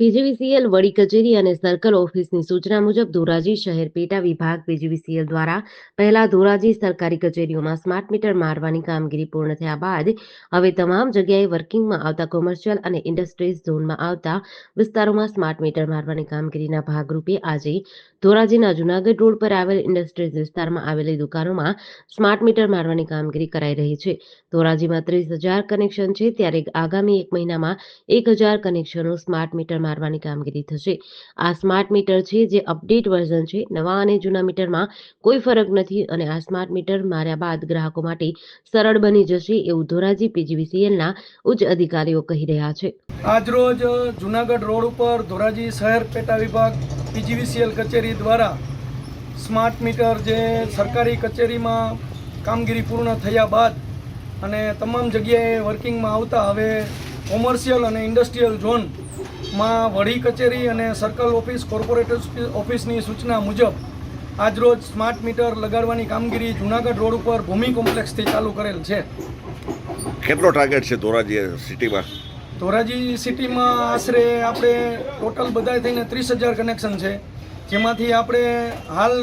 PGVCL વડી કચેરી અને સર્કલ ઓફિસની સૂચના મુજબ ધોરાજી શહેર પેટા વિભાગ પીજીવીસીએલ દ્વારા પહેલા ધોરાજી સરકારી કચેરીઓમાં સ્માર્ટ મીટર મારવાની કામગીરી પૂર્ણ થયા બાદ હવે તમામ જગ્યાએ વર્કિંગમાં આવતા કોમર્શિયલ અને ઇન્ડસ્ટ્રીઝ ઝોનમાં આવતા વિસ્તારોમાં સ્માર્ટ મીટર મારવાની કામગીરીના ભાગરૂપે આજે ધોરાજીના જુનાગઢ રોડ પર આવેલ ઇન્ડસ્ટ્રીઝ વિસ્તારમાં આવેલી દુકાનોમાં સ્માર્ટ મીટર મારવાની કામગીરી કરાઈ રહી છે. ધોરાજીમાં ત્રીસ હજાર કનેક્શન છે, ત્યારે આગામી એક મહિનામાં એક હજાર કનેક્શનો સ્માર્ટ મીટર મારવાની કામગીરી થશે. આ સ્માર્ટ મીટર છે જે અપડેટ વર્ઝન છે. નવા અને જૂના મીટરમાં કોઈ ફરક નથી અને આ સ્માર્ટ મીટર માર્યા બાદ ગ્રાહકો માટે સરળ બની જશે એવું ધોરાજી પીજીવીસીએલના ઉચ્ચ અધિકારીઓ કહી રહ્યા છે. આજરોજ જુનાગઢ રોડ ઉપર ધોરાજી શહેર પેટા વિભાગ પીજીવીસીએલ કચેરી દ્વારા સ્માર્ટ મીટર જે સરકારી કચેરીમાં કામગીરી પૂર્ણ થયા બાદ અને તમામ જગ્યાએ વર્કિંગમાં આવતા હવે કોમર્શિયલ અને ઇન્ડસ્ટ્રીયલ ઝોનમાં વડી કચેરી અને સર્કલ ઓફિસ કોર્પોરેટ ઓફિસની સૂચના મુજબ આજરોજ સ્માર્ટ મીટર લગાડવાની કામગીરી જુનાગઢ રોડ ઉપર ભૂમિ કોમ્પ્લેક્સથી ચાલુ કરેલ છે. કેટલો ટાર્ગેટ છે ધોરાજી સિટીમાં? ધોરાજી સિટીમાં આશરે આપણે ટોટલ બધા થઈને ત્રીસ હજાર કનેક્શન છે. જેમાંથી આપણે હાલ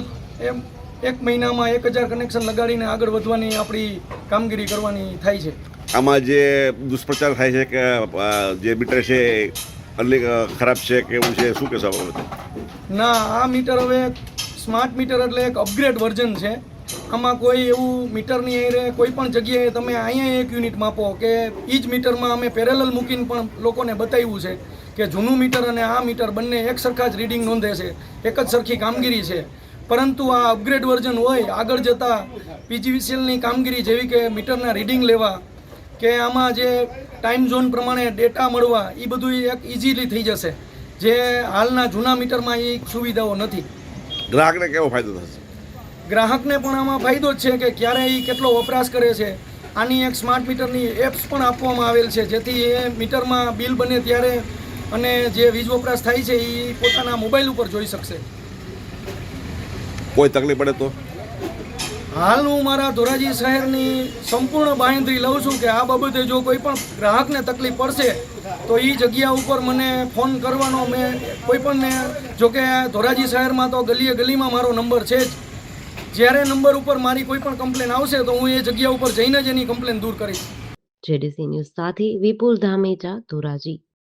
એમ એક મહિનામાં એક હજાર કનેક્શન લગાડીને આગળ વધવાની આપણી કામગીરી કરવાની થાય છે. આમાં જે દુષ્પ્રચાર થાય છે કે જે મીટર છે અલી ખરાબ છે કે એવું છે, શું કહેશો આ બાબતે ના, આ મીટર હવે સ્માર્ટ મીટર એટલે એક અપગ્રેડ વર્ઝન છે. આમાં કોઈ એવું મીટરની હારે કોઈ પણ જગ્યાએ તમે અહીંયા એક યુનિટ માપો કે એ જ મીટરમાં અમે પેરેલલ મૂકીને પણ લોકોને બતાવ્યું છે કે જૂનું મીટર અને આ મીટર બંને એક સરખા જ રીડિંગ નોંધે છે, એક જ સરખી કામગીરી છે. પરંતુ આ અપગ્રેડ વર્ઝન હોય, આગળ જતાં પીજીવીસીએલની કામગીરી જેવી કે મીટરના રીડિંગ લેવા કે આમાં જે ટાઈમ ઝોન પ્રમાણે ડેટા મળવા એ બધું એક ઇઝીલી થઈ જશે. જે હાલના જૂના મીટરમાં એ સુવિધાઓ નથી. ગ્રાહકને કેવો ફાયદો થશે? ગ્રાહકને પણ આમાં ફાયદો જ છે કે ક્યારે એ કેટલો વપરાશ કરે છે. આની એક સ્માર્ટ મીટરની એપ્સ પણ આપવામાં આવેલ છે જેથી એ મીટરમાં બિલ બને ત્યારે અને જે વીજ વપરાશ થાય છે એ પોતાના મોબાઈલ ઉપર જોઈ શકશે. કોઈ તકલીફ પડે તો? હાલ હું મારા ધોરાજી શહેરની સંપૂર્ણ બાહેંધરી લઉં છું કે આ બાબતે જો કોઈ પણ ગ્રાહકને તકલીફ પડશે, તો એ જગ્યા ઉપર મને ફોન કરવાનો મેં કોઈ પણને જો ધોરાજી શહેરમાં તો ગલીએ ગલીમાં મારો નંબર છે જ. જ્યારે નંબર ઉપર મારી કોઈ પણ કમ્પ્લેન આવશે, તો હું એ જગ્યા ઉપર જઈને જ એની કમ્પ્લેન દૂર કરીશ. જેડીસી ન્યૂઝ સાથે વિપુલ ધામેચા ધોરાજી.